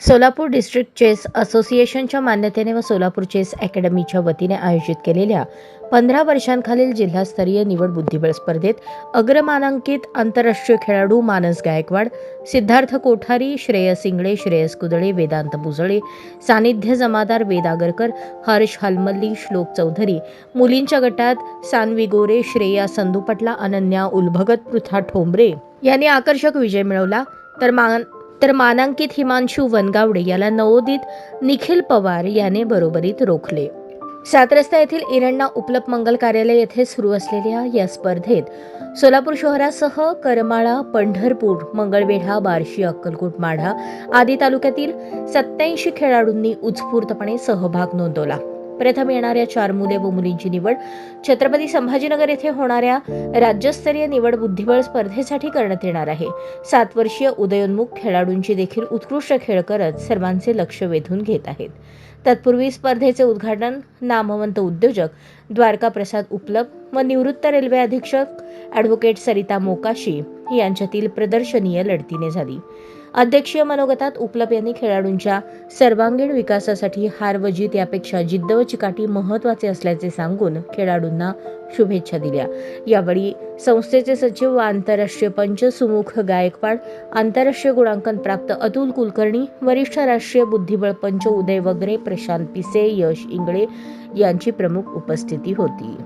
Solapur district chess असोसिएशनच्या मान्यतेने व Solapur chess अकॅडमीच्या वतीने आयोजित केलेल्या पंधरा वर्षांखालील जिल्हास्तरीय निवड बुद्धिबळ स्पर्धेत अग्रमानांकित आंतरराष्ट्रीय खेळाडू मानस गायकवाड सिद्धार्थ कोठारी श्रेयस इंगळे श्रेयस कुदळे वेदांत बुजळे सानिध्य जमादार वेद आगरकर हर्ष हलमल्ली श्लोक चौधरी मुलींच्या गटात सानवी गोरे श्रेया संदूपटला अनन्या उलभगत पृथा ठोंबरे यांनी आकर्षक विजय मिळवला. तर मान तर मानांकित हिमांशू वनगावडे याला नवोदित निखिल पवार याने बरोबरीत रोखले. सात रस्ता येथील इरण्णा उपलब्ध मंगल कार्यालय येथे सुरू असलेल्या या स्पर्धेत सोलापूर शहरासह करमाळा पंढरपूर मंगळवेढा बार्शी अक्कलकोट माढा आदी तालुक्यातील सत्याऐंशी खेळाडूंनी उत्स्फूर्तपणे सहभाग नोंदवला. प्रथम येणाऱ्या चार मुले व मुलींची निवड. छत्रपती संभाजीनगर येथे होणाऱ्या राज्यस्तरीय निवड बुद्धिबळ स्पर्धेसाठी करण्यात येणार आहे. सात वर्षीय उदयोन्मुख खेळाडूंची देखील उत्कृष्ट खेळ करत सर्वांचे लक्ष वेधून घेत आहेत. तत्पूर्वी स्पर्धेचे उद्घाटन नामवंत उद्योजक द्वारका प्रसाद उपलब्ध व निवृत्त रेल्वे अधीक्षक ॲडव्होकेट सरिता मोकाशी यांच्यातील प्रदर्शनीय लढतीने झाली. अध्यक्षीय मनोगतात उपलप यांनी खेळाडूंच्या सर्वांगीण विकासासाठी हार व जीत यापेक्षा जिद्द व चिकाटी महत्त्वाचे असल्याचे सांगून खेळाडूंना शुभेच्छा दिल्या. यावेळी संस्थेचे सचिव व आंतरराष्ट्रीय पंच सुमुख गायकवाड आंतरराष्ट्रीय गुणांकन प्राप्त अतुल कुलकर्णी वरिष्ठ राष्ट्रीय बुद्धिबळ पंच उदय वगरे प्रशांत पिसे यश इंगळे यांची प्रमुख उपस्थिती होती.